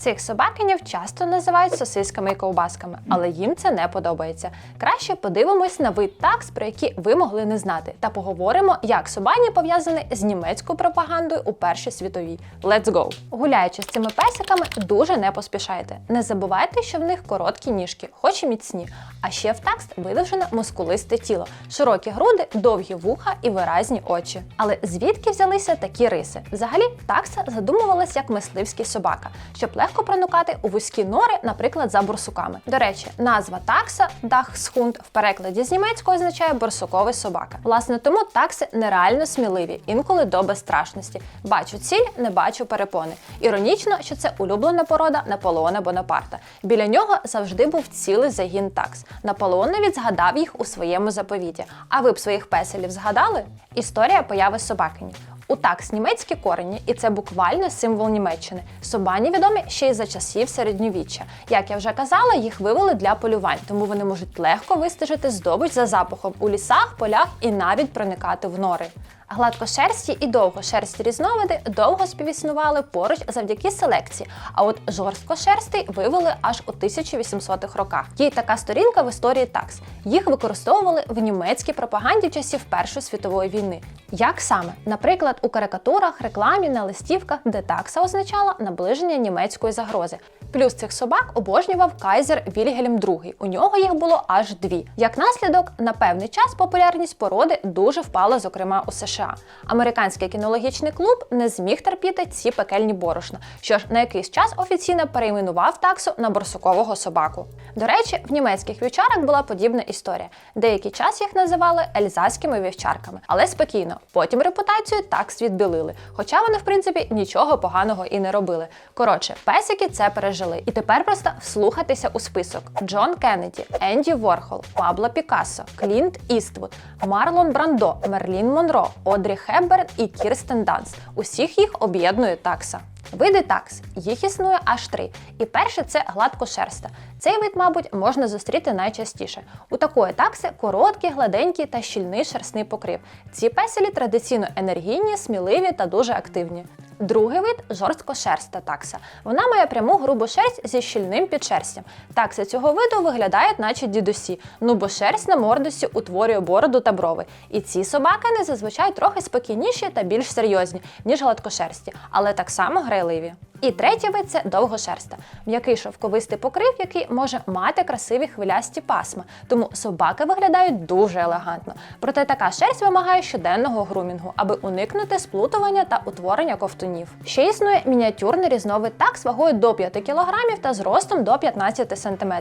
Цих собакинів часто називають сосисками і ковбасками, але їм це не подобається. Краще подивимось на вид такс, про які ви могли не знати, та поговоримо, як собані пов'язані з німецькою пропагандою у Першій світовій. Let's go! Гуляючи з цими песиками, дуже не поспішайте. Не забувайте, що в них короткі ніжки, хоч і міцні. А ще в такс видовжене мускулисте тіло, широкі груди, довгі вуха і виразні очі. Але звідки взялися такі риси? Взагалі, такса задумувалась як мисливський собака, щоб легко проникати у вузькі нори, наприклад, за борсуками. До речі, назва такса дахсхунд в перекладі з німецького означає борсуковий собака. Власне, тому такси нереально сміливі, інколи до безстрашності. Бачу ціль, не бачу перепони. Іронічно, що це улюблена порода Наполеона Бонапарта. Біля нього завжди був цілий загін такс. Наполеон навіть згадав їх у своєму заповіті. А ви б своїх песелів згадали? Історія появи собакині. У такс німецькі корені, і це буквально символ Німеччини. Собані відомі ще й за часів середньовіччя. Як я вже казала, їх вивели для полювань, тому вони можуть легко вистежити здобич за запахом у лісах, полях і навіть проникати в нори. Гладкошерсті і довгошерсті різновиди довго співіснували поруч завдяки селекції, а от жорсткошерстий вивели аж у 1800-х роках. Є така сторінка в історії такс. Їх використовували в німецькій пропаганді часів Першої світової війни. Як саме? Наприклад, у карикатурах, рекламі, на листівках, де такса означала наближення німецької загрози. Плюс цих собак обожнював кайзер Вільгельм II. У нього їх було аж дві. Як наслідок, на певний час популярність породи дуже впала, зокрема у США. Американський кінологічний клуб не зміг терпіти ці пекельні борошна, що ж на якийсь час офіційно перейменував таксу на борсукового собаку. До речі, в німецьких вівчарок була подібна історія. Деякий час їх називали ельзаськими вівчарками, але спокійно. Потім репутацію такс відбілили, хоча вони, в принципі, нічого поганого і не робили. Коротше, песики це пережили. І тепер просто вслухатися у список: Джон Кеннеді, Енді Ворхол, Пабло Пікассо, Клінт Іствуд, Марлон Брандо, Мерлін Монро, Одрі Хепберн і Кірстен Данс. Усіх їх об'єднує такса. Види такс, їх існує аж три. І перше це гладкошерста. Цей вид, мабуть, можна зустріти найчастіше. У такої такси короткий, гладенький та щільний шерстний покрив. Ці песелі традиційно енергійні, сміливі та дуже активні. Другий вид жорсткошерста такса. Вона має пряму грубу шерсть зі щільним підшерстям. Такси цього виду виглядають, наче дідусі, ну бо шерсть на мордості утворює бороду та брови. І ці собакани зазвичай трохи спокійніші та більш серйозні, ніж гладкошерсті, але так само грайливі. І третій вид це довгошерста, м'який шовковистий покрив, який може мати красиві хвилясті пасма. Тому собаки виглядають дуже елегантно. Проте така шерсть вимагає щоденного грумінгу, аби уникнути сплутування та утворення ковтунів. Ще існує мініатюрний різновид такс вагою до 5 кг та зростом до 15 см.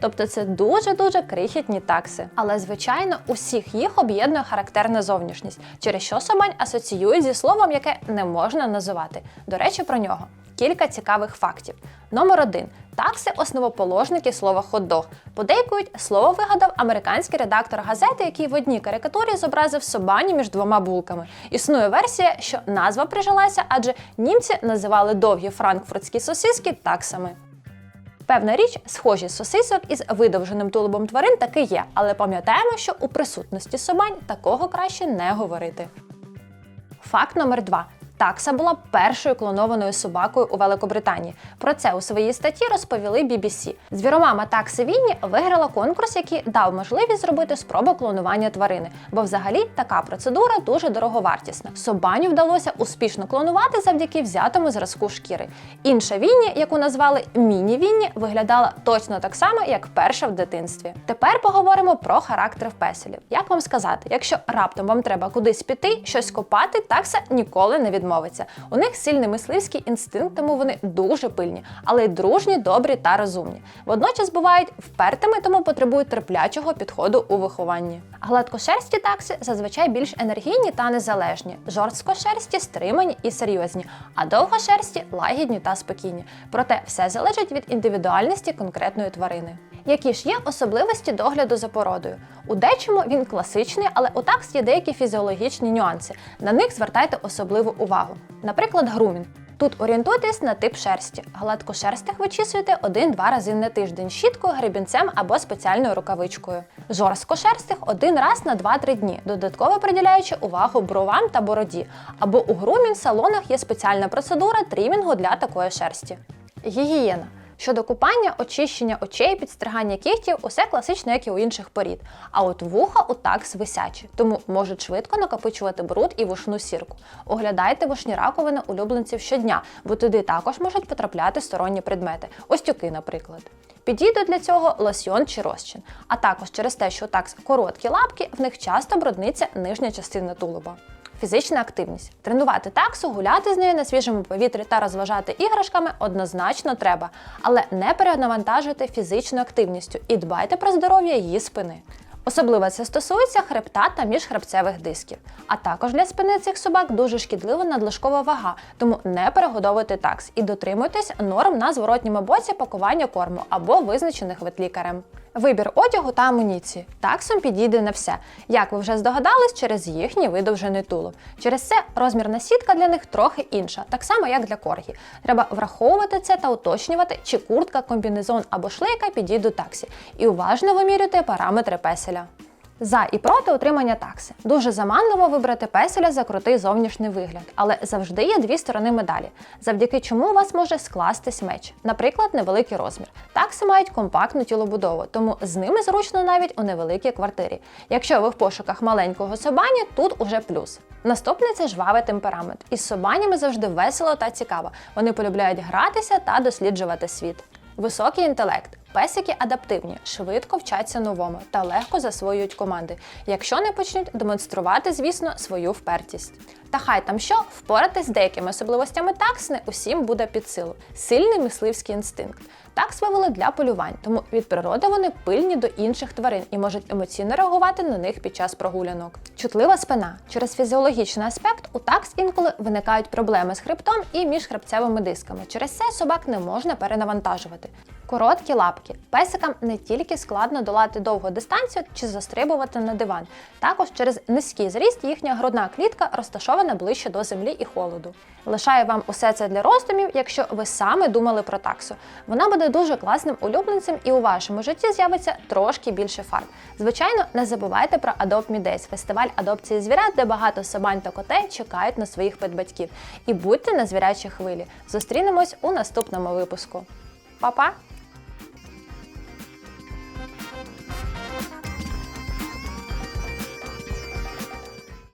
Тобто це дуже-дуже крихітні такси. Але, звичайно, усіх їх об'єднує характерна зовнішність, через що собань асоціюють зі словом, яке не можна називати. До речі, про нього. Кілька цікавих фактів. Номер один. Такси основоположники слова хот-дог. Подейкують, слово вигадав американський редактор газети, який в одній карикатурі зобразив собані між двома булками. Існує версія, що назва прижилася, адже німці називали довгі франкфуртські сосиски таксами. Певна річ, схожі сосисок із видовженим тулубом тварин таки є, але пам'ятаємо, що у присутності собань такого краще не говорити. Факт номер два. Такса була першою клонованою собакою у Великобританії. Про це у своїй статті розповіли BBC. Звіромама такси Вінні виграла конкурс, який дав можливість зробити спробу клонування тварини, бо взагалі така процедура дуже дороговартісна. Собаню вдалося успішно клонувати завдяки взятому зразку шкіри. Інша Вінні, яку назвали Міні-Вінні, виглядала точно так само, як перша в дитинстві. Тепер поговоримо про характер песелів. Як вам сказати, якщо раптом вам треба кудись піти, щось копати, такса ніколи не відмовиться. У них сильний мисливський інстинкт, тому вони дуже пильні, але й дружні, добрі та розумні. Водночас бувають впертими, тому потребують терплячого підходу у вихованні. Гладкошерсті такси зазвичай більш енергійні та незалежні, жорсткошерсті стримані і серйозні, а довгошерсті лагідні та спокійні. Проте все залежить від індивідуальності конкретної тварини. Які ж є особливості догляду за породою? У дечому він класичний, але у такс є деякі фізіологічні нюанси. На них звертайте особливу увагу. Наприклад, грумінг. Тут орієнтуйтесь на тип шерсті. Гладкошерстих вичісуйте один-два рази на тиждень щіткою, гребінцем або спеціальною рукавичкою. Жорсткошерстих один раз на 2-3 дні, додатково приділяючи увагу бровам та бороді. Або у грумінг салонах є спеціальна процедура трімінгу для такої шерсті. Гігієна. Щодо купання, очищення очей, підстригання кігтів усе класично, як і у інших порід. А от вуха у такс висячі, тому можуть швидко накопичувати бруд і вушну сірку. Оглядайте вушні раковини улюбленців щодня, бо туди також можуть потрапляти сторонні предмети, остюки, наприклад. Підійдуть для цього лосьйон чи розчин. А також через те, що у такс короткі лапки, в них часто брудниться нижня частина тулуба. Фізична активність. Тренувати таксу, гуляти з нею на свіжому повітрі та розважати іграшками однозначно треба, але не перенавантажуйте фізичною активністю і дбайте про здоров'я її спини. Особливо це стосується хребта та міжхребцевих дисків. А також для спини цих собак дуже шкідлива надлишкова вага, тому не перегодовуйте такс і дотримуйтесь норм на зворотньому боці пакування корму або визначених ветлікарем. Вибір одягу та амуніції. Таксом підійде на все. Як ви вже здогадались, через їхній видовжений тулуб. Через це розмірна сітка для них трохи інша, так само як для коргі. Треба враховувати це та уточнювати, чи куртка, комбінезон або шлейка підійдуть таксі. І уважно вимірюйте параметри песеля. За і проти утримання такси. Дуже заманливо вибрати песеля за крутий зовнішній вигляд, але завжди є дві сторони медалі, завдяки чому у вас може скластись меч, наприклад, невеликий розмір. Такси мають компактну тілобудову, тому з ними зручно навіть у невеликій квартирі. Якщо ви в пошуках маленького собані, тут уже плюс. Наступне це жвавий темперамент. Із собанями завжди весело та цікаво. Вони полюбляють гратися та досліджувати світ. Високий інтелект. Песики адаптивні, швидко вчаться новому та легко засвоюють команди, якщо не почнуть демонструвати, звісно, свою впертість. Та хай там що, впоратись з деякими особливостями такс не усім буде під силу. Сильний мисливський інстинкт. Такс вивели для полювань, тому від природи вони пильні до інших тварин і можуть емоційно реагувати на них під час прогулянок. Чутлива спина. Через фізіологічний аспект у такс інколи виникають проблеми з хребтом і міжхребцевими дисками. Через це собак не можна перенавантажувати. Короткі лапки. Песикам не тільки складно долати довгу дистанцію чи застрибувати на диван. Також через низький зріст їхня грудна клітка розташована ближче до землі і холоду. Лишаю вам усе це для роздумів, якщо ви саме думали про таксу. Вона дуже класним улюбленцем і у вашому житті з'явиться трошки більше фарб. Звичайно, не забувайте про Adopt Me Days – фестиваль адопції звірят, де багато собань та котей чекають на своїх педбатьків. І будьте на звірячій хвилі. Зустрінемось у наступному випуску. Па-па!